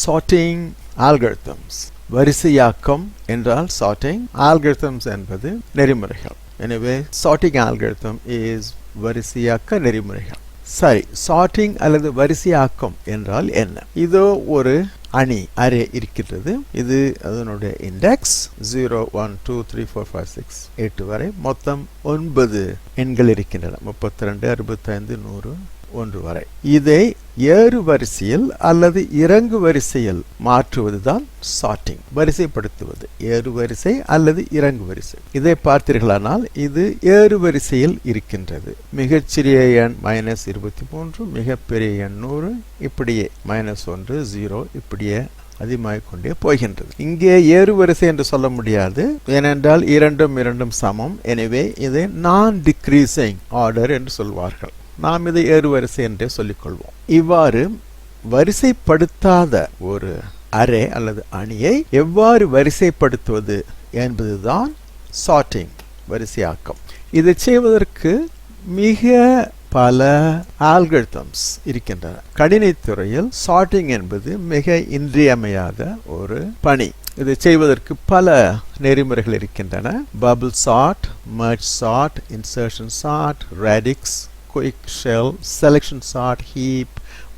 Sorting ஆல்கரிதம்ஸ் வரிசையாக்கம் என்றால் sorting ஆல்கரிதம்ஸ் என்பது நெறிமுறைகள். எனவே சார்ட்டிங் ஆல்கரிதம் இஸ் வரிசையாக்க நெறிமுறைகள். சரி சார்ட்டிங் அல்லது வரிசையாக்கம் என்றால் என்ன? இதோ ஒரு அணி அரே இருக்கின்றது. இது அதனுடைய index zero one two three four five six எட்டு வரை மொத்தம் ஒன்பது எண்கள் இருக்கின்றன. முப்பத்தி ரெண்டு அறுபத்தைந்து நூறு ஒன்று வரை. இதை ஏறு வரிசையில் அல்லது இறங்கு வரிசையில் மாற்றுவதுதான் சார்ட்டிங் வரிசைப்படுத்துவது. ஏறு வரிசை அல்லது இறங்கு வரிசை. இதை பார்த்தீர்களானால் இது ஏறு வரிசையில் இருக்கின்றது. மிகச்சிறிய எண் மைனஸ் இருபத்தி மூன்று மிகப்பெரிய எண் நூறு இப்படியே மைனஸ் ஒன்று ஜீரோ இப்படியே அதிகமாக கொண்டே போகின்றது. இங்கே ஏறு வரிசை என்று சொல்ல முடியாது. ஏனென்றால் இரண்டும் இரண்டும் சமம். எனவே இதை நான் டிக்ரீசிங் ஆர்டர் என்று சொல்வார்கள். நாம் இதை ஏறு வரிசை என்றே சொல்லிக்கொள்வோம். இவ்வாறு வரிசைப்படுத்தாத ஒரு அரே அல்லது அணியை எவ்வாறு வரிசைப்படுத்துவது என்பதுதான் சார்ட்டிங் வரிசையாக்கம். இதை செய்வதற்கு மிக பல ஆல்கரிதம்ஸ் இருக்கின்றன. கணினித்துறையில் சார்ட்டிங் என்பது மிக இன்றியமையாத ஒரு பணி. இதை செய்வதற்கு பல நெறிமுறைகள் இருக்கின்றன. Bubble sort merge sort insertion sort radix quick shell selection sort heap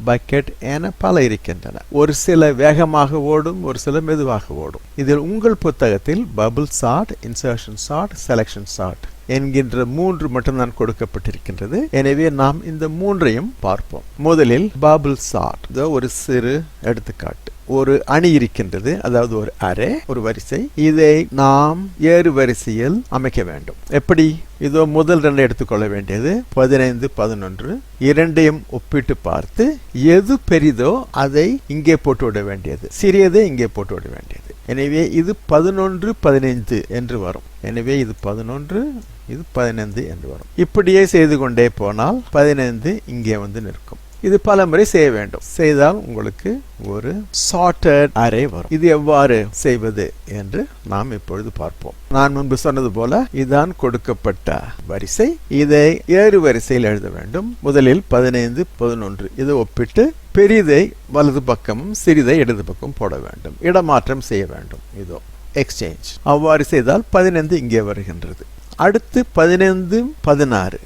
bucket என பல இருக்கின்றன. ஒரு சில வேகமாக ஓடும் ஒரு சில மெதுவாக ஓடும். இதில் உங்கள் புத்தகத்தில் bubble sort insertion sort selection sort என்கின்ற மூன்று மட்டும்தான் கொடுக்கப்பட்டிருக்கின்றது. எனவே நாம் இந்த மூன்றையும் பார்ப்போம். முதலில் பாபிள் சார்ட் ஒரு சிறு எடுத்துக்காட்டு. ஒரு அணி இருக்கின்றது அதாவது ஒரு அரை ஒரு வரிசை. இதை நாம் ஏறு வரிசையில் அமைக்க வேண்டும். எப்படி? இதோ முதல் ரெண்டு எடுத்துக்கொள்ள வேண்டியது. பதினைந்து பதினொன்று. இரண்டையும் ஒப்பிட்டு பார்த்து எது பெரிதோ அதை இங்கே போட்டு விட வேண்டியது. சிறியதை இங்கே போட்டு விட வேண்டியது. எனவே இது பதினொன்று பதினைந்து என்று வரும். எனவே இது பதினொன்று இது பதினைந்து என்று வரும். இப்படியே செய்து கொண்டே போனால் பதினைந்து இங்கே வந்து நிற்கும். இது பல முறை செய்ய வேண்டும். செய்தால் உங்களுக்கு ஒரு சார்ட்டட் அரே வரும். இது எவ்வாறு செய்வது என்று நாம் இப்பொழுது பார்ப்போம். நான் முன்பு சொன்னது போல இதுதான் கொடுக்கப்பட்ட வரிசை. இதை ஏறு வரிசையில் எழுத வேண்டும். முதலில் பதினைந்து பதினொன்று. இதை ஒப்பிட்டு பெரிதை வலது பக்கமும் சிறிதை இடது பக்கம் போட வேண்டும். இடமாற்றம் செய்ய வேண்டும். இதோ எக்ஸ்சேஞ்ச் அவ்வாறு செய்தால் பதினைந்து இங்கே வருகின்றது. அடுத்து பதினைந்து பதினாறு.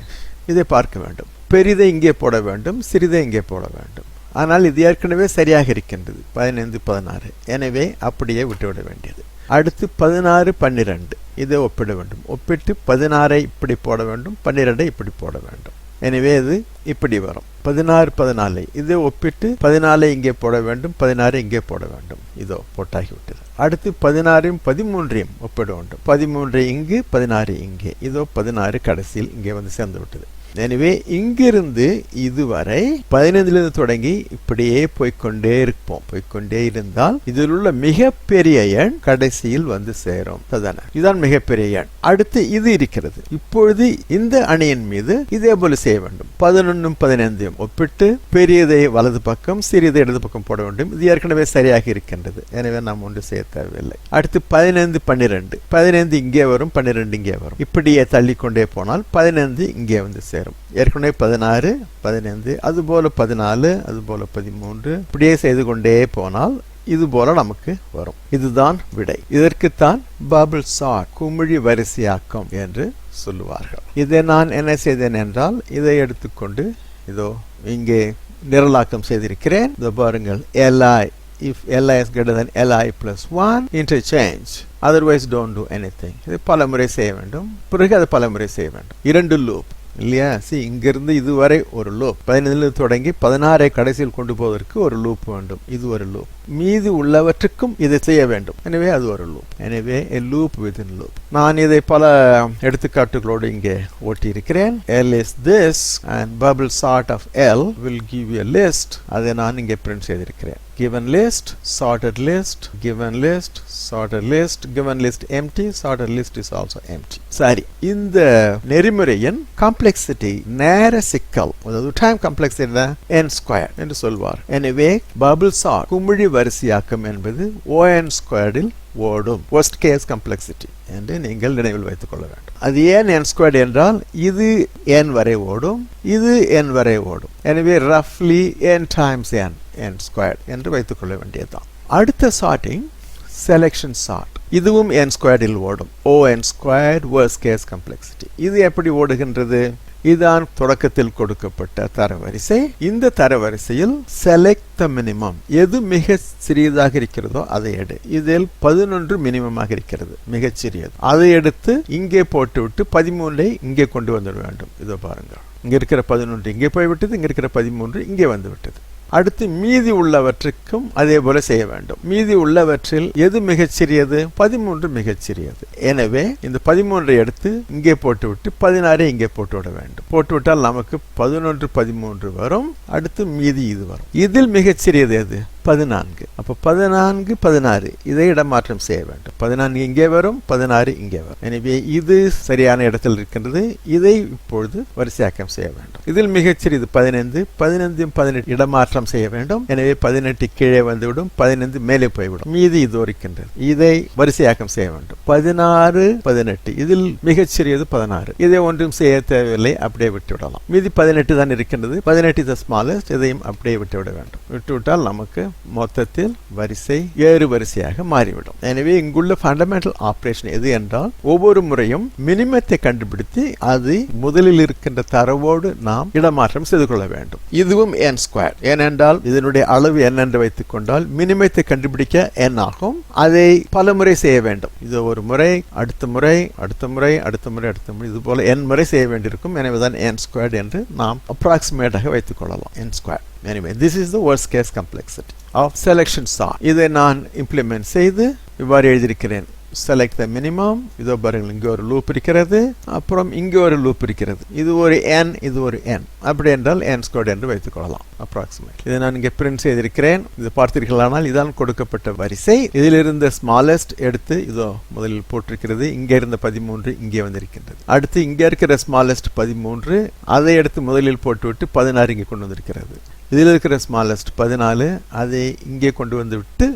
இதை பார்க்க வேண்டும். பெரிதை இங்கே போட வேண்டும் சிறிதை இங்கே போட வேண்டும். ஆனால் இது ஏற்கனவே சரியாக இருக்கின்றது. பதினைந்து பதினாறு. எனவே அப்படியே விட்டுவிட வேண்டியது. அடுத்து பதினாறு பன்னிரெண்டு. இதை ஒப்பிட வேண்டும். ஒப்பிட்டு பதினாறை இப்படி போட வேண்டும் பன்னிரெண்டை இப்படி போட வேண்டும். எனவே இது இப்படி வரும். பதினாறு பதினாலை. இதை ஒப்பிட்டு பதினாலை இங்கே போட வேண்டும் பதினாறு இங்கே போட வேண்டும். இதோ போட்டாகிவிட்டது. அடுத்து பதினாறையும் பதிமூன்றையும் ஒப்பிட வேண்டும். பதிமூன்று இங்கு பதினாறு இங்கே. இதோ பதினாறு கடைசியில் இங்கே வந்து சேர்ந்து விட்டது எனவே இங்கிருந்து இதுவரை பதினைந்திலிருந்து தொடங்கி இப்படியே போய்கொண்டே இருப்போம். போய்கொண்டே இருந்தால் இதில் உள்ள மிகப்பெரிய எண் கடைசியில் வந்து சேரும். இதுதான் மிகப்பெரிய எண். அடுத்து இது இருக்கிறது. இப்பொழுது இந்த அணியின் மீது இதே போல செய்ய வேண்டும். பதினொன்னும் பதினைந்தையும் ஒப்பிட்டு பெரியதை வலது பக்கம் சிறியதை இடது பக்கம் போட வேண்டும். இது ஏற்கனவே சரியாக இருக்கின்றது. எனவே நாம் ஒன்று செய்ய தேவையில்லை. அடுத்து பதினைந்து பன்னிரெண்டு. பதினைந்து இங்கே வரும் பன்னிரெண்டு இங்கே வரும். இப்படியே தள்ளிக்கொண்டே போனால் பதினைந்து இங்கே வந்து சேரும். ஏற்கனவே பதினாறு பதினைந்து அதுபோல் பதினாலு அதுபோல் பதிமூன்று இப்படியே செய்து கொண்டே போனால் இது போல நமக்கு வரும். இதுதான் விடை. இதற்குத்தான் பபிள் சாட் குமிழி வரிசையாக்கம் என்று சொல்லுவார்கள். இதை நான் என்ன செய்தேன் என்றால் இதை எடுத்துக்கொண்டு இதோ இங்கே நிரலாக்கம் செய்திருக்கிறேன். இதோ பாருங்கள். LI if li is greater than li plus 1 interchange. Otherwise don't do anything. இது பல முறை செய்ய வேண்டும். பிறகு அது பல முறை செய்ய வேண்டும். இரண்டு லூப் இல்லையா? சி இங்கிருந்து இதுவரை ஒரு லூப் பதினைந்து தொடங்கி பதினாறை கடைசியில் கொண்டு போவதற்கு ஒரு லூப் வேண்டும். இது ஒரு லூப் மீதி உள்ளவற்றுக்கும் இதை செய்ய வேண்டும். எனவே அது ஒரு லூப் எனவே லூப் வித் இன் லூப் நான் இதை பல எடுத்துக்காட்டுகளோடு இங்கே ஓட்டி இருக்கிறேன் L this and and sort of L will give a list அதை நான் இங்கே பிரிண்ட் செய்திருக்கிறேன். Given list sorted list. Given list sorted list. Given list empty sorted list is also empty. சரி இந்த நெறிமுறையின் காம்ப்ளெக்சிட்டி நேர சிக்கல் அதாவது டைம் காம்ப்ளெக்சிட்டி என் ஸ்கொயர் என்று சொல்வார். எனவே பபிள் சார்ட் குமிழி வரிசையாக்கம் என்பது ஓஎன் ஸ்கொயர்டில் ஓடும். ஒஸ்ட் கேஸ் கம்ப்ளெக்சிட்டி என்று நீங்கள் நினைவில் வைத்துக் கொள்ள வேண்டும். அது ஏன் என் ஸ்கொயர்டு என்றால் இது என் வரை ஓடும் இது என் வரை ஓடும். எனவே ரஃப்லி என் டைம்ஸ் என் என் ஸ்கொயர் என்று வைத்துக்கொள்ள வேண்டியதுதான். அடுத்த சார்ட்டிங் செலெக்ஷன் சார்ட் இதுவும் என் ஸ்கொயர்டில் ஓடும். O n square worst case complexity இது எப்படி ஓடுகின்றது? இதுதான் தொடக்கத்தில் கொடுக்கப்பட்ட தரவரிசை. இந்த தரவரிசையில் செலக்ட் த மினிமம் எது மிக சிறியதாக இருக்கிறதோ அதை எடு. இதில் பதினொன்று மினிமமாக இருக்கிறது. மிகச் சிறியது. அதை எடுத்து இங்கே போட்டுவிட்டு பதிமூன்றை இங்கே கொண்டு வந்துட வேண்டும். இதோ பாருங்கள். இங்கே இருக்கிற பதினொன்று இங்கே போய்விட்டது இங்கே இருக்கிற பதிமூன்று இங்கே வந்துவிட்டது. அடுத்து மீதி உள்ளவற்றுக்கும் அதே போல செய்ய வேண்டும். மீதி உள்ளவற்றில் எது மிகச்சிறியது? பதிமூன்று மிகச்சிறியது. எனவே இந்த பதிமூன்றை எடுத்து இங்கே போட்டுவிட்டு பதினாறை இங்கே போட்டு விட வேண்டும். போட்டுவிட்டால் நமக்கு பதினொன்று பதிமூன்று வரும். அடுத்து மீதி இது வரும். இதில் மிகச்சிறியது எது? பதினான்கு. அப்போ பதினான்கு பதினாறு. இதை இடமாற்றம் செய்ய வேண்டும். பதினான்கு இங்கே வரும் பதினாறு இங்கே வரும். எனவே இது சரியான இடத்தில் இருக்கின்றது. இதை இப்பொழுது வரிசையாக்கம் செய்ய வேண்டும். இதில் மிகச்சிறிது பதினைந்து. பதினைந்தும் பதினெட்டு இடமாற்றம் செய்ய வேண்டும். எனவே பதினெட்டு கீழே வந்துவிடும் பதினைந்து மேலே போய்விடும். மீதி இது இருக்கின்றது. இதை வரிசையாக்கம் செய்ய வேண்டும். பதினாறு பதினெட்டு. இதில் மிகச்சிறியது பதினாறு. இதை ஒன்றும் செய்ய தேவையில்லை. அப்படியே விட்டுவிடலாம். மீதி பதினெட்டு தான் இருக்கின்றது. பதினெட்டு த ஸ்மாலஸ்ட் இதையும் அப்படியே விட்டுவிட வேண்டும். விட்டுவிட்டால் நமக்கு மொத்தத்தில் வரிசை ஏறு வரிசையாக மாறிவிடும். எனவே இங்குள்ள ஃபண்டமெண்டல் ஆப்ரேஷன் எது என்றால் ஒவ்வொரு முறையும் மினிமத்தை கண்டுபிடித்து அது முதலில் இருக்கின்ற தரவோடு நாம் இடமாற்றம் செய்து கொள்ள வேண்டும். இதுவும் என் ஸ்கொயர் ஏனென்றால் இதனுடைய அளவு என் என்று வைத்துக் கொண்டால் மினிமத்தை கண்டுபிடிக்க என் ஆகும். அதை பல முறை செய்ய வேண்டும். இது ஒரு முறை அடுத்த முறை அடுத்த முறை அடுத்த முறை அடுத்த முறை இது போல என் முறை செய்ய வேண்டியிருக்கும். எனவேதான் என் ஸ்கொயர் என்று நாம் அப்ராக்சிமேட்டாக வைத்துக் கொள்ளலாம். N square anyway this is the worst case complexity of selection sort இதை நான் implement செய்து இவ்வாறு எழுதியிருக்கிறேன் செலக்ட் த மினிமம் இதோ பாருங்கள் இங்கே ஒரு லூப் இருக்கிறது அப்புறம் இங்கே ஒரு லூப் இருக்கிறது. இது ஒரு n இது ஒரு n. அப்படி என்றால் n ஸ்கொயர் என்று வைத்துக் கொள்ளலாம் அப்ராக்சிமேட் இதை நான் இங்கே பிரிண்ட் செய்திருக்கிறேன். இது பார்த்தீர்களானால் இதான் கொடுக்கப்பட்ட வரிசை. இதில் இருந்த ஸ்மாலஸ்ட் எடுத்து இதோ முதலில் போட்டிருக்கிறது. இங்கே இருந்த பதிமூன்று இங்கே வந்திருக்கின்றது. அடுத்து இங்கே இருக்கிற ஸ்மாலஸ்ட் பதிமூன்று அதை எடுத்து முதலில் போட்டுவிட்டு பதினாறு இங்கே கொண்டு வந்திருக்கிறது. இதில் இருக்கிற ஸ்மாலஸ்ட் பதினாலு அதை இங்கே கொண்டு வந்து விட்டு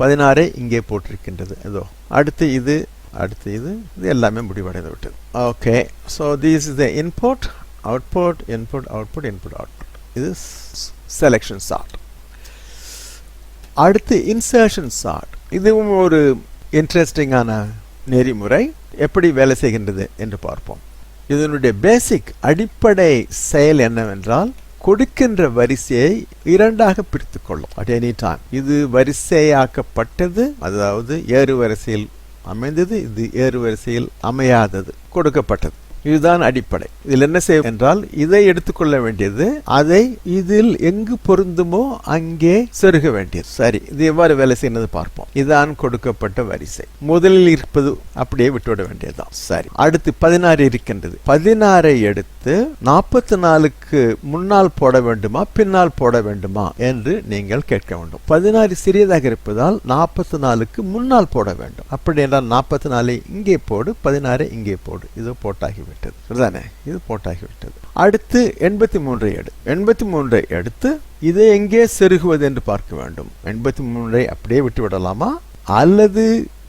பதினாறை இங்கே போட்டிருக்கின்றது. இதோ அடுத்து இது அடுத்து இது இது எல்லாமே முடிவடைந்து விட்டது. Okay so this is the input output input output input output இது செலெக்ஷன் சார்ட் அடுத்து இன்சர்ஷன் சார்ட் இதுவும் ஒரு இன்ட்ரெஸ்டிங்கான நெறிமுறை. எப்படி வேலை செய்கின்றது என்று பார்ப்போம். இதனுடைய பேசிக் அடிப்படை செயல் என்னவென்றால் கொடுக்கின்ற வரிசையை இரண்டாக பிரித்து கொள்ளும் அட் எனி டைம் இது வரிசையாக்கப்பட்டது அதாவது ஏறு வரிசையில் அமைந்தது இது ஏறு வரிசையில் அமையாதது கொடுக்கப்பட்டது. இதுதான் அடிப்படை. இதில் என்ன செய்யும் என்றால் இதை எடுத்துக்கொள்ள வேண்டியது அதை இதில் எங்கு பொருந்துமோ அங்கே செருக வேண்டியது. சரி இது எவ்வாறு வேலை செய்யறது பார்ப்போம். இதான் கொடுக்கப்பட்ட வரிசை. முதலில் இருப்பது அப்படியே விட்டுவிட வேண்டியதுதான். சரி அடுத்து பதினாறு இருக்கின்றது. பதினாறை எடுத்து நாற்பத்தி நாலுக்கு முன்னால் போட வேண்டுமா பின்னால் போட வேண்டுமா என்று நீங்கள் கேட்க வேண்டும். பதினாறு சிறியதாக இருப்பதால் நாற்பத்தி நாலுக்கு முன்னால் போட வேண்டும். அப்படி என்றால் நாற்பத்தி நாலு இங்கே போடு பதினாறு இங்கே போடு. இது போட்டாகி விட்டது சரிதானே இது போட்டாகிவிட்டது. அடுத்து எண்பத்தி மூன்றை எடு. எண்பத்தி மூன்றை எடுத்து இதை எங்கே செருகுவது என்று பார்க்க வேண்டும். எண்பத்தி மூன்றை அப்படியே விட்டு விடலாமா அல்லது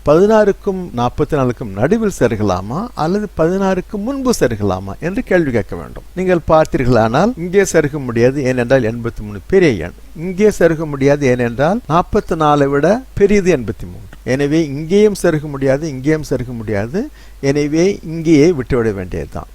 பதினாறுக்கும் நாற்பத்தி நாலுக்கும் நடுவில் செருகலாமா அல்லது பதினாறுக்கு முன்பு செருகலாமா என்று கேள்வி கேட்க வேண்டும். நீங்கள் பார்த்தீர்களானால் இங்கே செருக முடியாது ஏனென்றால் எண்பத்தி மூணு பெரிய எண். இங்கே செருக முடியாது ஏனென்றால் நாற்பத்தி நாலை விட பெரியது எண்பத்தி மூன்று எனவே இங்கேயும் செருக முடியாது இங்கேயும் செருக முடியாது. எனவே இங்கேயே விட்டுவிட வேண்டியதுதான்.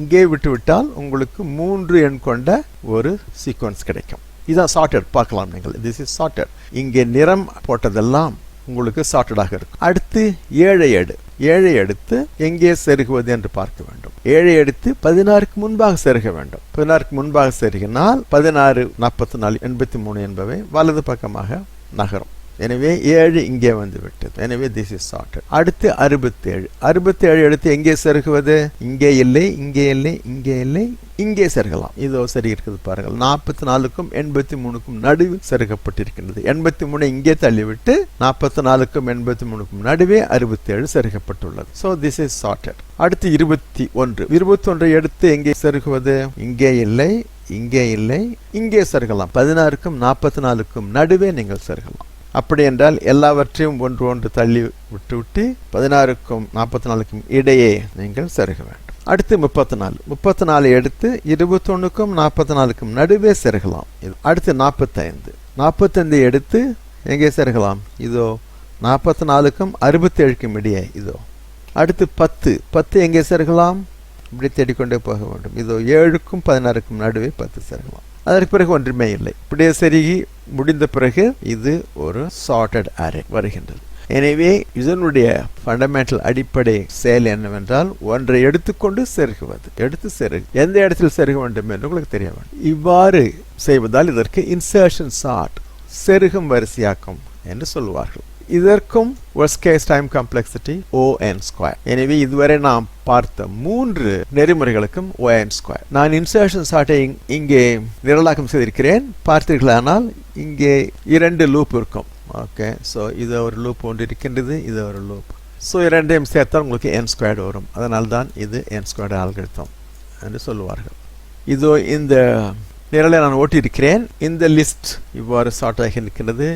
இங்கே விட்டுவிட்டால் உங்களுக்கு மூன்று எண் கொண்ட ஒரு சீக்வன்ஸ் கிடைக்கும். இதான் சார்ட்டட் பார்க்கலாம் நீங்கள். திஸ் இஸ் சார்ட்டட் இங்கே நிறம் போட்டதெல்லாம் உங்களுக்கு சார்ட்டடாக இருக்கும். அடுத்து ஏழை எடு. ஏழை எடுத்து எங்கே செருகுவது என்று பார்க்க வேண்டும். ஏழை எடுத்து பதினாறுக்கு முன்பாக செருக வேண்டும். பதினாறுக்கு முன்பாக செருகினால் பதினாறு நாற்பத்தி நாலு எண்பத்தி மூணு என்பவை வலது பக்கமாக நகரும். எனவே ஏழு இங்கே வந்துவிட்டது. எனவே திஸ் இஸ் சார்ட்டட் அடுத்து அறுபத்தேழு. அறுபத்தேழு எடுத்து எங்கே செருகுவது? இங்கே இல்லை இங்கே இல்லை இங்கே இல்லை இங்கே செருகலாம். இதோ சரி இருக்குது பாருங்கள். நாற்பத்தி நாலுக்கும் எண்பத்தி மூணுக்கும் நடுவில் செருகப்பட்டிருக்கின்றது. எண்பத்தி மூணு இங்கே தள்ளிவிட்டு நாற்பத்தி நாலுக்கும் எண்பத்தி மூணுக்கும் நடுவே அறுபத்தேழு செருகப்பட்டுள்ளது. ஸோ திஸ் இஸ் சார்ட்டட் அடுத்து இருபத்தி ஒன்று. இருபத்தி ஒன்றை எடுத்து எங்கே செருகுவது? இங்கே இல்லை இங்கே இல்லை இங்கே செருகலாம். பதினாறுக்கும் நாற்பத்தி நாலுக்கும் நடுவே நீங்கள் செருகலாம். அப்படி என்றால் எல்லாவற்றையும் ஒன்று ஒன்று தள்ளி விட்டுவிட்டு பதினாறுக்கும் நாற்பத்தி நாலுக்கும் இடையே நீங்கள் செருக வேண்டும். அடுத்து முப்பத்தி நாலு முப்பத்தி நாலு எடுத்து இருபத்தொன்னுக்கும் நாற்பத்தி நாலுக்கும் நடுவே செருகலாம். அடுத்து நாற்பத்தைந்து. நாற்பத்தைந்து எடுத்து எங்கே செருகலாம்? இதோ நாற்பத்தி நாலுக்கும் அறுபத்தேழுக்கும் இடையே. இதோ அடுத்து பத்து. பத்து எங்கே செருகலாம்? இப்படி தேடிக்கொண்டே போக வேண்டும். இதோ ஏழுக்கும் பதினாறுக்கும் நடுவே பத்து செருகலாம். அதற்கு பிறகு ஒன்றுமே இல்லை. இப்படியே செருகி முடிந்த பிறகு இது ஒரு சார்ட்டட் அரே வருகின்றது. எனவே இதனுடைய ஃபண்டமெண்டல் அடிப்படை செயல் என்னவென்றால் ஒன்றை எடுத்துக்கொண்டு செருகுவது. எடுத்து செருகு. எந்த இடத்தில் செருக வேண்டும் என்று உங்களுக்கு தெரிய வேண்டும். இவ்வாறு செய்வதால் இதற்கு இன்சர்ஷன் சார்ட் செருகும் வரிசையாக்கம் என்று சொல்லுவார்கள். இதற்கும் worst case time complexity O n square எனவே இதுவரை நாம் பார்த்த மூன்று நெறிமுறைகளுக்கும் ஓ என் ஸ்கொயர் நான் இன்சர்ஷன் சார்ட்டை இங்கே நிரலாக்கம் செய்திருக்கிறேன். பார்த்தீர்களானால் இங்கே இரண்டு லூப் இருக்கும். ஓகே ஸோ இது ஒரு லூப் ஒன்று இருக்கின்றது இது ஒரு லூப் ஸோ இரண்டையும் சேர்த்தால் உங்களுக்கு என் ஸ்கொயர்டு வரும். அதனால் தான் இது என் ஸ்கொயர்டு ஆல்கழுத்தம் என்று சொல்லுவார்கள். இதோ இந்த நிரலை நான் ஓட்டியிருக்கிறேன். இந்த லிஸ்ட் இவ்வாறு சார்ட் ஆகி இருக்கின்றது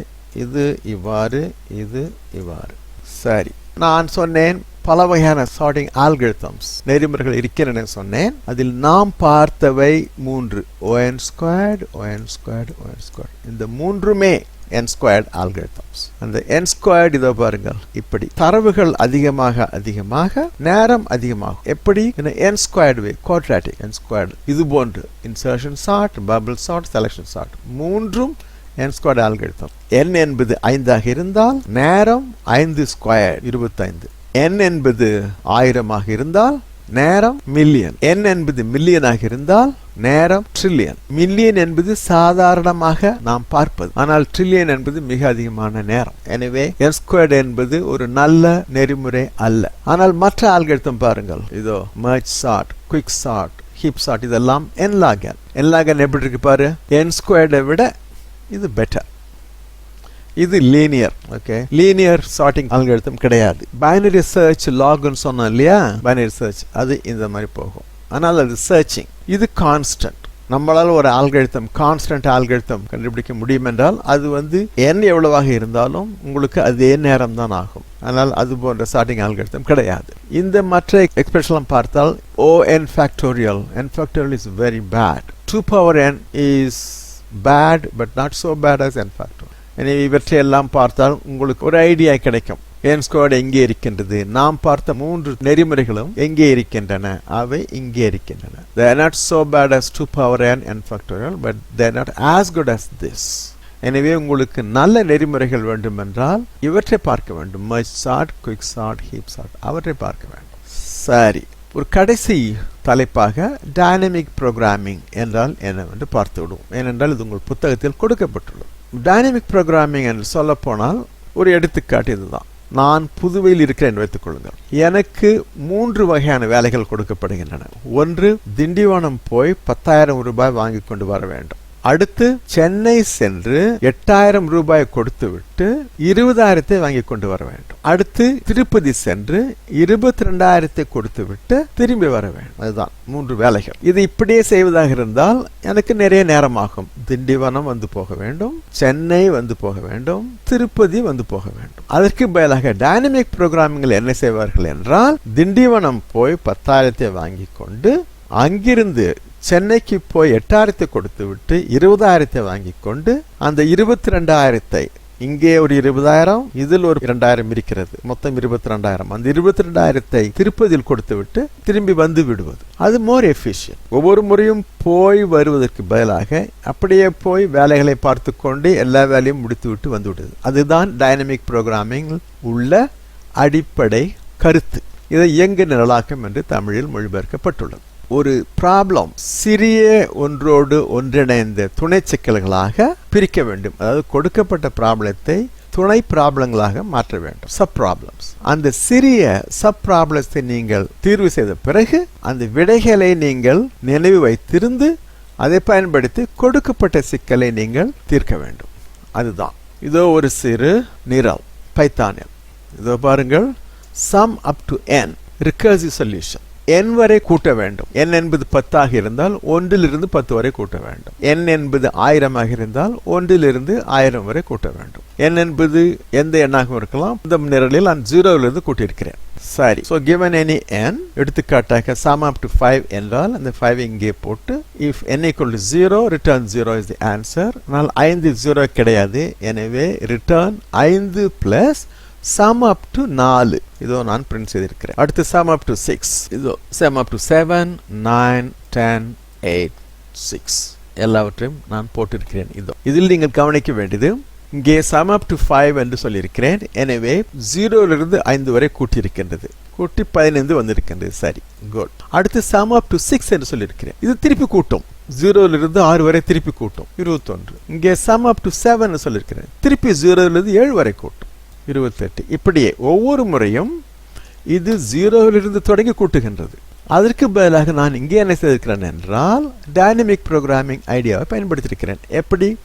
இது இவ்வாறு இது இவ்வாறு. சரி. நான் சொன்னேன் பல வகையான சார்டிங் ஆல்கழுத்தம்ஸ் நெறிமுறைகள் இருக்கின்றன சொன்னேன். அதில் நாம் பார்த்தவை மூன்று. O n squared O n squared O n squared இந்த மூன்றுமே என் ஸ்கொயர்ட் ஆல்கரிதம்ஸ் அந்த என் ஸ்கொயர்ட் இதோ பாருங்கள். இப்படி தரவுகள் அதிகமாக அதிகமாக நேரம் அதிகமாகும் எப்படி? என் ஸ்கொயர்டு வே குவாட்ராட்டிக் என் ஸ்கொயர்டு இது போன்று. Insertion sort bubble sort selection sort மூன்றும் என் ஸ்கொயர்ட் ஆல்கரிதம் என் என்பது ஐந்தாக இருந்தால் நேரம் ஐந்து ஸ்கொயர் இருபத்தைந்து. என் என்பது ஆயிரமாக இருந்தால் நேரம் மில்லியன் என் என்பது மில்லியனாக இருந்தால் நேரம் ட்ரில்லியன் மில்லியன் என்பது சாதாரணமாக நாம் பார்ப்பது. ஆனால் ட்ரில்லியன் என்பது மிக அதிகமான நேரம். எனவே என் ஸ்கொயர்டு என்பது ஒரு நல்ல நெறிமுறை அல்ல. ஆனால் மற்ற ஆல்கழுத்தம் பாருங்கள். இதோ merge sort quick sort heap sort இதெல்லாம் என் லாகன் என் லாகன் எப்படி இருக்கு பாரு? என் ஸ்கொயர்டை விட இது பெட்டர் இது linear okay linear sorting algorithm கிடையாது. பைனரி சர்ச் லாக்னு சொன்னோம் இல்லையா? பைனரி சர்ச் அது இந்த மாதிரி போகும். ஆனால் அது சர்ச்சிங் இது கான்ஸ்டன்ட் நம்மளால் ஒரு ஆல்கழுத்தம் கான்ஸ்டன்ட் ஆல்கழுத்தம் கண்டுபிடிக்க முடியும் என்றால் அது வந்து எண் எவ்வளவாக இருந்தாலும் உங்களுக்கு அதே நேரம் தான் ஆகும். ஆனால் அது போன்ற ஸ்டார்டிங் ஆல்கழுத்தம் கிடையாது. இந்த மற்ற எக்ஸ்பிரஷன் பார்த்தால் O n factorial n factorial is very bad two power n is bad but not so bad as n factor எனவே இவற்றையெல்லாம் பார்த்தால் உங்களுக்கு ஒரு ஐடியா கிடைக்கும். என் ஸ்குவாட் எங்கே இருக்கின்றது? நாம் பார்த்த மூன்று நெறிமுறைகளும் எங்கே இருக்கின்றன? அவை இங்கே இருக்கின்றன. They are not so bad as 2 power n n factorial but they not as good as this எனவே உங்களுக்கு நல்ல நெறிமுறைகள் வேண்டுமென்றால் இவற்றை பார்க்க வேண்டும். Merge sort quick sort heap sort அவற்றை பார்க்க வேண்டும். சரி. ஒரு கடைசி தலைப்பாக டைனமிக் ப்ரோக்ராமிங் என்றால் என்னவென்று பார்த்து விடுவோம் ஏனென்றால் இது உங்கள் புத்தகத்தில் கொடுக்கப்பட்டுள்ளது. டைனமிக் ப்ரோக்ராமிங் என்று சொல்லப்போனால் ஒரு எடுத்துக்காட்டு இதுதான். நான் புதுவையில் இருக்கிறேன் வைத்துக் கொள்ளுங்கள். எனக்கு மூன்று வகையான வேலைகள் கொடுக்கப்படுகின்றன. ஒன்று திண்டிவனம் போய் பத்தாயிரம் ரூபாய் வாங்கி கொண்டு வர வேண்டும். அடுத்து சென்னை சென்று எட்டாயிரம் ரூபாய் கொடுத்து விட்டு இருபதாயிரத்தை வாங்கி கொண்டு வர வேண்டும். அடுத்து திருப்பதி சென்று இருபத்தி ரெண்டாயிரத்தை கொடுத்து விட்டு திரும்பி வர வேண்டும். அதுதான் மூன்று வேலைகள். இது இப்படியே செய்வதாக இருந்தால் எனக்கு நிறைய நேரமாகும். திண்டிவனம் வந்து போக வேண்டும் சென்னை வந்து போக வேண்டும் திருப்பதி வந்து போக வேண்டும். அதற்கு பதிலாக டைனமிக் ப்ரோக்ராமிங்கில் என்ன செய்வார்கள் என்றால் திண்டிவனம் போய் பத்தாயிரத்தை வாங்கி கொண்டு அங்கிருந்து சென்னைக்கு போய் எட்டாயிரத்தை கொடுத்து விட்டு இருபதாயிரத்தை வாங்கி கொண்டு அந்த இருபத்தி ரெண்டாயிரத்தை இங்கே ஒரு இருபதாயிரம் இதில் ஒரு இரண்டாயிரம் இருக்கிறது. மொத்தம் இருபத்தி ரெண்டாயிரம் அந்த இருபத்தி ரெண்டாயிரத்தை திருப்பதியில் கொடுத்து விட்டு திரும்பி வந்து விடுவது. அது மோர் எஃபிஷியன்ட் ஒவ்வொரு முறையும் போய் வருவதற்கு பதிலாக அப்படியே போய் வேலைகளை பார்த்து கொண்டு எல்லா வேலையும் முடித்து விட்டு வந்து விடுது அதுதான் டைனமிக் ப்ரோக்ராமிங் உள்ள அடிப்படை கருத்து. இதை இயங்கு நிரலாக்கம் என்று தமிழில் மொழிபெயர்க்கப்பட்டுள்ளது. ஒரு ப்ராப்ளம் சிறிய ஒன்றோடு ஒன்றிணைந்த துணை சிக்கல்களாக பிரிக்க வேண்டும். அதாவது கொடுக்கப்பட்ட ப்ராப்ளத்தை துணை ப்ராப்ளங்களாக மாற்ற வேண்டும். சப் ப்ராப்ளம்ஸ் அந்த சிறிய சப் ப்ராப்ளத்தை நீங்கள் தீர்வு செய்த பிறகு அந்த விடைகளை நீங்கள் நினைவு வைத்திருந்து அதை பயன்படுத்தி கொடுக்கப்பட்ட சிக்கலை நீங்கள் தீர்க்க வேண்டும். அதுதான். இதோ ஒரு சிறு நிரல். பைத்தானியம் இதோ பாருங்கள். Sum up to n recursive solution n வரை கூட்ட வேண்டும். என் என்பது பத்தாக இருந்தால் ஒன்றிலிருந்து பத்து வரை கூட்ட வேண்டும். என் என்பது ஆயிரமாக இருந்தால் ஒன்றிலிருந்து ஆயிரம் வரை கூட்ட வேண்டும். என் என்பது எந்த எண்ணாகவும் இருக்கலாம். இந்த நிரலில் நான் ஜீரோவிலிருந்து கூட்டியிருக்கிறேன். சரி. ஸோ கிவன் எனி என் எடுத்துக்காட்டாக சம் அப் டு ஃபைவ் என்றால் அந்த ஃபைவ் இங்கே போட்டு if n equal to 0 return 0 is the answer. ஆனால் 5 0 கிடையாது. எனவே ரிட்டர்ன் ஐந்து பிளஸ் சம் அப் டு நாலு. இதோ நான் பிரிண்ட் செய்திருக்கிறேன். அடுத்து சம் அப் டு சிக்ஸ் இதோ sum up to seven nine ten eight six எல்லாவற்றையும் நான் போட்டிருக்கிறேன். இதோ இதில் நீங்கள் கவனிக்க வேண்டியது இங்கே சம் அப் டு ஃபைவ் என்று சொல்லியிருக்கிறேன். எனவே ஜீரோவிலிருந்து ஐந்து வரை கூட்டியிருக்கின்றது. கூட்டி பதினைந்து வந்திருக்கின்றது. சரி குட் அடுத்து சம் அப் டு சிக்ஸ் என்று சொல்லியிருக்கிறேன். இது திருப்பி கூட்டும். ஜீரோவிலிருந்து ஆறு வரை திருப்பி கூட்டும். இருபத்தொன்று. இங்கே சம் அப் டு செவன் சொல்லியிருக்கிறேன். திருப்பி ஜீரோலிருந்து ஏழு வரை கூட்டும். இருபத்தெட்டு. இப்படியே ஒவ்வொரு முறையும் இது ஜீரோவிலிருந்து தொடங்கி கூட்டுகின்றது. அதற்கு பதிலாக நான் இங்கே என்ன செய்திருக்கிறேன் என்றால் டைனமிக் ப்ரோக்ராமிங் ஐடியாவை பயன்படுத்தியிருக்கிறேன். எப்படி?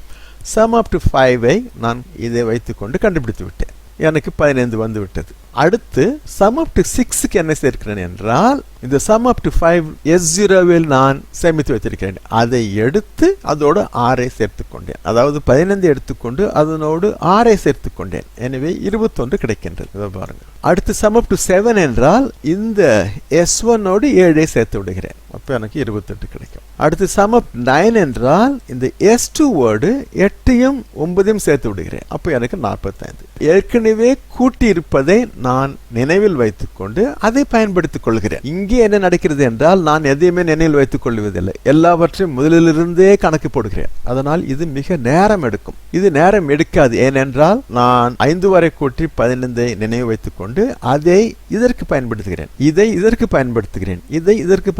சம் அப் டு ஃபைவை நான் இதை வைத்துக்கொண்டு கண்டுபிடித்து விட்டேன் எனக்கு பதினைந்து வந்து விட்டது அடுத்து சம் அப் டு சிக்ஸுக்கு என்ன சேர்க்கிறேன் என்றால் இந்த sum up to five S ஜீரோவில் நான் சேமித்து வைத்திருக்கிறேன். அதை எடுத்து அதோடு ஆறை சேர்த்து கொண்டேன். அதாவது பதினைந்து எடுத்துக்கொண்டு அதனோடு ஆறை சேர்த்து கொண்டேன். எனவே இருபத்தொன்று கிடைக்கின்றது. இதை பாருங்கள் அடுத்து சம் அப் டு செவன் என்றால் இந்த எஸ் ஒன்னோடு ஏழை சேர்த்து விடுகிறேன். அப்போ எனக்கு இருபத்தெட்டு கிடைக்கும். அடுத்து சம் அப் நைன் என்றால் இந்த எஸ் டூ வேர்டு எட்டையும் ஒன்பதையும் சேர்த்து விடுகிறேன். அப்போ எனக்கு நாற்பத்தைந்து. ஏற்கனவே கூட்டியிருப்பதை நான் நினைவில் வைத்துக்கொண்டு அதை பயன்படுத்திக் கொள்கிறேன். இங்கே என்ன நடக்கிறது என்றால் நான் எதையுமே நினைவில் வைத்துக் கொள்வதில்லை. எல்லாவற்றையும் முதலிலிருந்தே கணக்கு போடுகிறேன். அதனால் இது மிக நேரம் எடுக்கும். இது நேரம் எடுக்காது. ஏனென்றால் நான் ஐந்து வரை கூட்டி பதினைந்தை நினைவு வைத்துக் கொண்டு அதை இதற்கு பயன்படுத்துகிறேன். இதை இதற்கு பயன்படுத்துகிறேன். இதை இதற்கு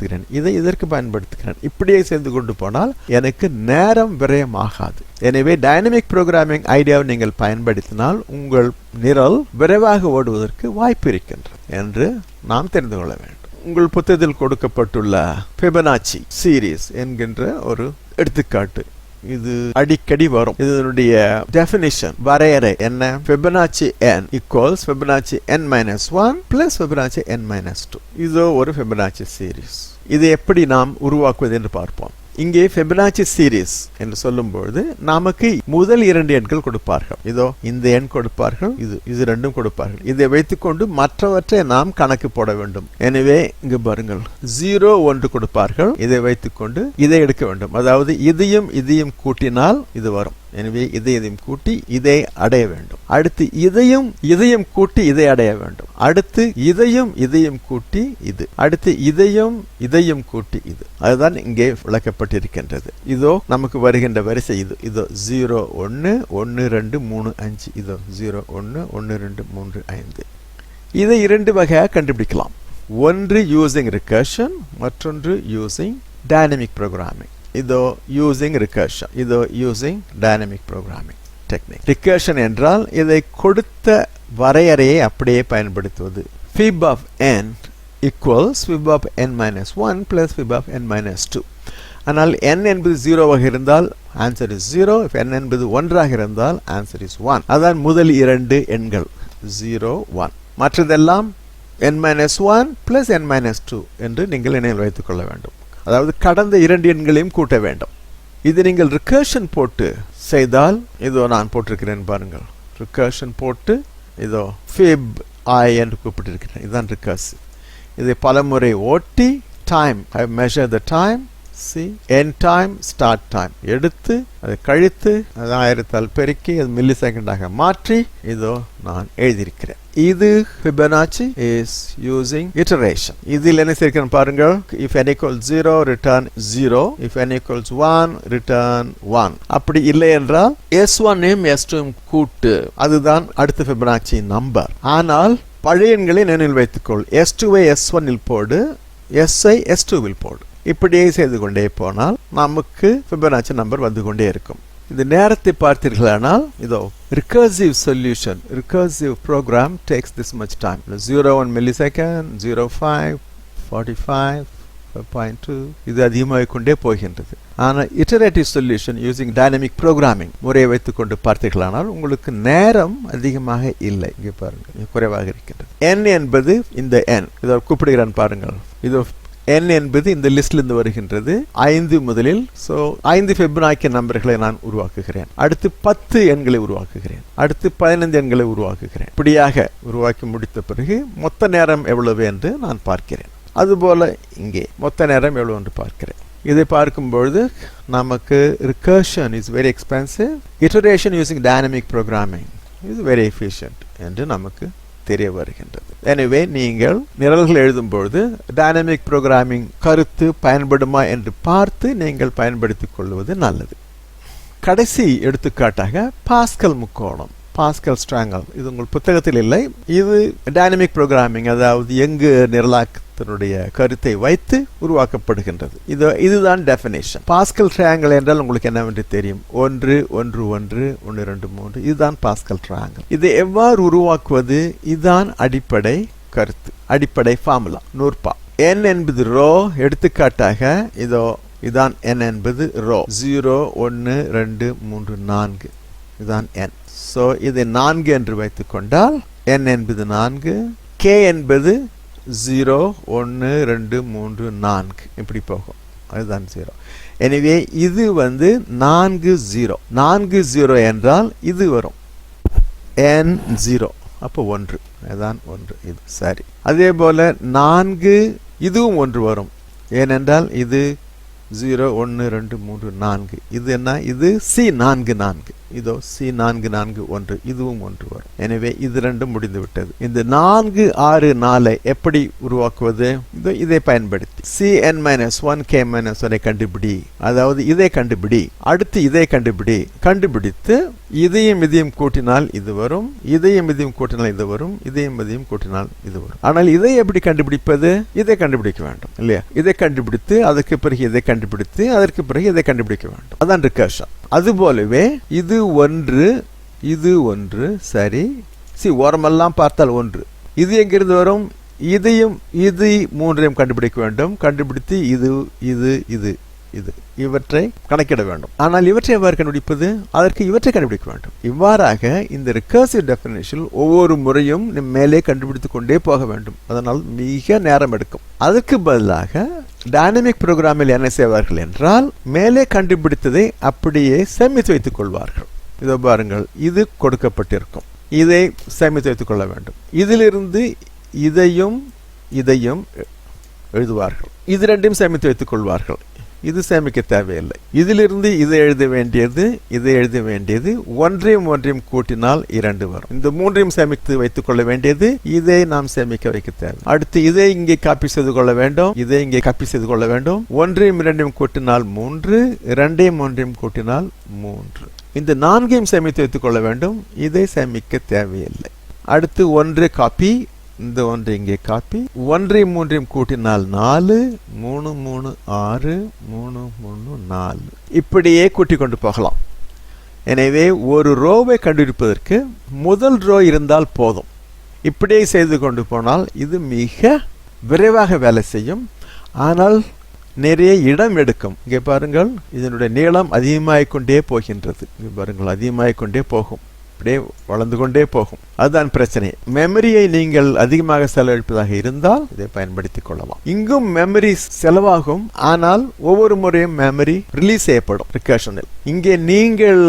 பயன்படுத்துகிறேன் இதை இதற்கு பயன்படுத்துகிறேன்? இப்படியே சேர்ந்து கொண்டு போனால் எனக்கு நேரம் விரயமாகாது. எனவே டைனமிக் ப்ரோக்ராமிங் ஐடியாவை நீங்கள் பயன்படுத்தினால் உங்கள் நிரல் விரைவாக ஓடுவதற்கு வாய்ப்பு இருக்கின்றது என்று நாம் தெரிந்து கொள்ள வேண்டும். உங்கள் புத்தகத்தில் கொடுக்கப்பட்டுள்ள பெபனாச்சி சீரீஸ் என்கின்ற ஒரு எடுத்துக்காட்டு. இது அடிக்கடி வரும். இதனுடைய டெபினிஷன் வரையறை என்ன? Fibonacci n equals Fibonacci n minus one plus Fibonacci n minus two இதோ ஒரு ஃபெபனாச்சி சீரீஸ் இதை எப்படி நாம் உருவாக்குவது என்று பார்ப்போம். இங்கே ஃபெபனாச்சி சீரீஸ் என்று சொல்லும்பொழுது நமக்கு முதல் இரண்டு எண்கள் கொடுப்பார்கள். இதோ இந்த எண் கொடுப்பார்கள் இது இது ரெண்டும் கொடுப்பார்கள். இதை வைத்துக்கொண்டு மற்றவற்றை நாம் கணக்கு போட வேண்டும். எனவே இங்கு பாருங்கள் ஜீரோ ஒன்று கொடுப்பார்கள். இதை வைத்துக்கொண்டு இதை எடுக்க வேண்டும். அதாவது இதையும் இதையும் கூட்டினால் இது வரும். எனவே இதயத்தையும் இதையும் கூட்டி இதை அடைய வேண்டும். அடுத்து இதையும் இதையும் கூட்டி இதை அடைய வேண்டும். அடுத்து இதையும் இதையும் கூட்டி இது. அடுத்து இதையும் இதையும் கூட்டி இது. அதுதான் இங்கே விளக்கப்பட்டிருக்கின்றது. இதோ நமக்கு வருகின்ற வரிசை இது. இதோ ஜீரோ ஒன்று ஒன்று ரெண்டு மூணு அஞ்சு. இதோ ஜீரோ ஒன்று ஒன்று ரெண்டு மூன்று ஐந்து. இதை இரண்டு வகையாக கண்டுபிடிக்கலாம். ஒன்று யூசிங் ரிகர்ஷன் மற்றொன்று யூசிங் டைனமிக் ப்ரோக்ராமிங் இதோ யூசிங் ரிகர்ஷன் இதோ using dynamic programming technique recursion என்றால் இதை கொடுத்த வரையறையை அப்படியே பயன்படுத்துவது. Fib of n equals fib of n minus 1 plus fib of n minus 2 ஆனால் n என்பது ஜீரோவாக இருந்தால் answer is zero if n என்பது ஒன்றாக இருந்தால் ஆன்சர் இஸ் ஒன் அதான் முதல் இரண்டு எண்கள். ஜீரோ ஒன் மற்றதெல்லாம் n minus one plus n minus two என்று நீங்கள் நினைவில் வைத்துக் கொள்ள வேண்டும். அதாவது கடந்த இரண்டு எண்களையும் கூட்ட வேண்டும். இது நீங்கள் ரிகர்ஷன் போட்டு செய்தால் இதோ நான் போட்டிருக்கிறேன் பாருங்கள். ரிகர்ஷன் போட்டு இதோ ஃபேப் ஐ என்று கூப்பிட்டிருக்கிறேன். இதுதான் ரிகர்ஸ் இதை பலமுறை ஓட்டி time I measure the time C n time start time எடுத்து அதை கழித்து அது ஆயிரத்தால் பெருக்கி அது மில்லி செகண்டாக மாற்றி இதோ நான் எழுதியிருக்கிறேன். இது ஃபிபனாச்சி இஸ் யூசிங் இட்டரேஷன் இதில் என்ன சேர்க்கிறேன் பாருங்கள். If n equals 0 return 0 if n equals 1 return 1 அப்படி இல்லை என்றால் எஸ் ஒன்னையும் எஸ் டூயும் கூட்டு. அதுதான் அடுத்த ஃபிபனாச்சி நம்பர் ஆனால் பழைய எண்களை நினைவில் வைத்துக்கொள். எஸ் டூவை எஸ் ஒன்னில் போடு s ஐ s2 வில் போடு. இப்படியே செய்து கொண்டே போனால் நமக்கு ஃபிபனாச்சி நம்பர் வந்து கொண்டே இருக்கும். இந்த நேரத்தை பார்த்தீர்களானால் இதோ recursive solution recursive program takes this much time. 0 1 millisecond 0 5 45 5.2 இது அதிகமாக கொண்டே போகின்றது. ஆனால் iterative solution using dynamic programming முறையை வைத்துக்கொண்டு பார்த்தீர்களானால் உங்களுக்கு நேரம் அதிகமாக இல்லை. இங்கே பாருங்கள் குறைவாக இருக்கின்றது. என் என்பது இந்த என் இதோ கூப்பிடுகிறான் பாருங்கள். இதோ என் என்பது இந்த லிஸ்ட்லேருந்து வருகின்றது ஐந்து முதலில். ஸோ ஐந்து ஃபெப்னாக்கி நம்பர்களை நான் உருவாக்குகிறேன். அடுத்து பத்து எண்களை உருவாக்குகிறேன். அடுத்து பதினைந்து எண்களை உருவாக்குகிறேன். இப்படியாக உருவாக்கி முடித்த பிறகு மொத்த நேரம் எவ்வளவு என்று நான் பார்க்கிறேன். அதுபோல் இங்கே மொத்த நேரம் எவ்வளவு என்று பார்க்கிறேன். இதை பார்க்கும்பொழுது நமக்கு recursion is very expensive iteration using dynamic programming is very efficient என்று நமக்கு தெரிய வருகின்றது. எனவே நீங்கள் நிரல்கள் எழுதும்பொழுது டைனமிக் ப்ரோக்ராமிங் கருத்து பயன்படுமா என்று பார்த்து நீங்கள் பயன்படுத்திக் கொள்வது நல்லது. கடைசி எடுத்துக்காட்டாக பாஸ்கல் முக்கோணம். பாஸ்கல் ஸ்ட்ராங்கல் இது உங்கள் புத்தகத்தில் இல்லை. இது டைனமிக் ப்ரோக்ராமிங் அதாவது எங்கு நிரலாக்கத்தினுடைய கருத்தை வைத்து உருவாக்கப்படுகின்றது. இது இதுதான் டெஃபினேஷன் பாஸ்கல் ட்ரையாங்கல் என்றால் உங்களுக்கு என்னவென்று தெரியும்? ஒன்று ஒன்று ஒன்று ஒன்று ரெண்டு மூன்று. இதுதான் பாஸ்கல் ட்ரையாங்கல் இதை எவ்வாறு உருவாக்குவது? இதுதான் அடிப்படை கருத்து அடிப்படை ஃபார்முலா நூற்பா. என் என்பது ரோ எடுத்துக்காட்டாக இதோ இதான் என் என்பது ரோ ஜீரோ ஒன்று ரெண்டு மூன்று நான்கு. இதுதான் என் ஸோ இதை நான்கு என்று வைத்துக்கொண்டால் என் என்பது நான்கு கே என்பது ஜீரோ ஒன்று ரெண்டு மூன்று நான்கு. இப்படி போகும். அதுதான் ஜீரோ எனவே இது வந்து நான்கு ஜீரோ நான்கு ஜீரோ என்றால் இது வரும். என் ஜீரோ அப்போ ஒன்று. அதுதான் ஒன்று. இது சரி. அதே போல் நான்கு இதுவும் ஒன்று வரும். ஏனென்றால் இது ஜீரோ ஒன்று ரெண்டு மூன்று நான்கு. இது என்ன? இது சி நான்கு நான்கு. இதோ சி நான்கு நான்கு ஒன்று இதுவும் ஒன்று வரும். எனவே இது ரெண்டும் முடிந்துவிட்டது. இந்த நான்கு ஆறு நாலை எப்படி உருவாக்குவது? இதோ இதை பயன்படுத்தி. C n minus one K minus ஒனை கண்டுபிடி. அதாவது இதை கண்டுபிடி. அடுத்து இதை கண்டுபிடி. கண்டுபிடித்து இதையும் இதையும் கூட்டினால் இது வரும். இதையும் இதையும் கூட்டினால் இது வரும். இதையும் இதையும் கூட்டினால் இது வரும். ஆனால் இதை எப்படி கண்டுபிடிப்பது? இதை கண்டுபிடிக்க வேண்டும் இல்லையா? இதை கண்டுபிடித்து அதற்கு பிறகு இதை கண்டுபிடித்து அதற்கு பிறகு இதை கண்டுபிடிக்க வேண்டும். அதான் ரிகர்ஷன் அதுபோலவே இது ஒன்று இது ஒன்று சரி. சி ஓரமெல்லாம் பார்த்தால் ஒன்று. இது எங்கிருந்து வரும்? இதையும் இது மூன்றையும் கண்டுபிடிக்க வேண்டும். கண்டுபிடித்து இது இது இது. இது. இவற்றை கணக்கிட வேண்டும். ஆனால் இவற்றை எவ்வாறு கண்டுபிடிப்பது? அதற்கு இவற்றை கண்டுபிடிக்க வேண்டும். இவ்வாறாக இந்த ரிகர்சிவ் டெஃபினேஷன் ஒவ்வொரு முறையும் மேலே கண்டுபிடித்துக் கொண்டே போக வேண்டும். அதனால் மிக நேரம் எடுக்கும். அதற்கு பதிலாக டைனமிக் ப்ரோக்ராமில் என்ன செய்வார்கள் என்றால் மேலே கண்டுபிடித்ததை அப்படியே சேமித்து வைத்துக் கொள்வார்கள். இதோ பாருங்கள் இது கொடுக்கப்பட்டிருக்கும். இதை சேமித்து வைத்துக் கொள்ள வேண்டும். இதிலிருந்து இதையும் இதையும் எழுதுவார்கள். இது ரெண்டையும் சேமித்து வைத்துக் கொள்வார்கள். இது சேமிக்க தேவையில்லை. இதிலிருந்து இதை எழுத வேண்டியது இதை எழுத வேண்டியது ஒன்றையும் ஒன்றையும் கூட்டினால் இரண்டு வரும். இந்த மூன்றையும் சேமித்து வைத்துக் கொள்ள வேண்டியது இதை நாம் சேமிக்க வைக்க தேவை. அடுத்து இதை இங்கே காப்பி செய்து கொள்ள வேண்டும் இதை இங்கே காப்பி செய்து கொள்ள வேண்டும். ஒன்றையும் இரண்டையும் கூட்டினால் மூன்று இரண்டையும் ஒன்றையும் கூட்டினால் மூன்று. இந்த நான்கையும் சேமித்து வைத்துக் கொள்ள வேண்டும் இதை சேமிக்க தேவையில்லை. அடுத்து ஒன்று காப்பி இந்த ஒன்று இங்கே காப்பி. ஒன்றையும் மூன்றையும் கூட்டினால் நாலு மூணு மூணு ஆறு மூணு மூணு நாலு. இப்படியே கூட்டி கொண்டு போகலாம். எனவே ஒரு ரோவை கண்டுபிடிப்பதற்கு முதல் ரோ இருந்தால் போதும். இப்படியே செய்து கொண்டு போனால் இது மிக விரைவாக வேலை செய்யும். ஆனால் நிறைய இடம் எடுக்கும். இங்கே பாருங்கள் இதனுடைய நீளம் அதிகமாகிக்கொண்டே போகின்றது. இங்கே பாருங்கள் அதிகமாகிக்கொண்டே போகும். அப்படியே வளர்ந்து கொண்டே போகும். அதுதான் பிரச்சனை. மெமரியை நீங்கள் அதிகமாக செலவழிப்பதாக இருந்தால் இதை பயன்படுத்திக் கொள்ளலாம். இங்கும் மெமரி செலவாகும். ஆனால் ஒவ்வொரு முறையும் மெமரி ரிலீஸ் செய்யப்படும் ரிகர்ஷனில் இங்கே நீங்கள்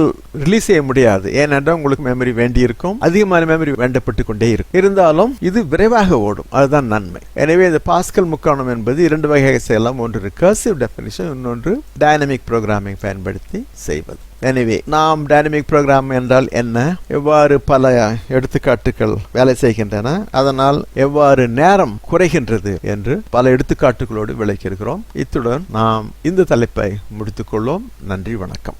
ரிலீஸ் செய்ய முடியாது. ஏனென்றால் உங்களுக்கு மெமரி வேண்டி இருக்கும் அதிகமான மெமரி வேண்டப்பட்டு கொண்டே இருக்கும். இருந்தாலும் இது விரைவாக ஓடும். அதுதான் நன்மை. எனவே இந்த பாஸ்கல் முக்கோணம் என்பது இரண்டு வகையாக செய்யலாம். ஒன்று ரிகர்சிவ் டெஃபினிஷன் இன்னொன்று டைனமிக் ப்ரோக்ராமிங் பயன்படுத்தி செய்வது. எனவே நாம் டைனமிக் ப்ரோக்ராம் என்றால் என்ன? எவ்வாறு பல எடுத்துக்காட்டுகள் வேலை செய்கின்றன. அதனால் எவ்வாறு நேரம் குறைகின்றது என்று பல எடுத்துக்காட்டுகளோடு விளக்கியிருக்கிறோம். இத்துடன் நாம் இந்த தலைப்பை முடித்துக்கொள்வோம் நன்றி வணக்கம்.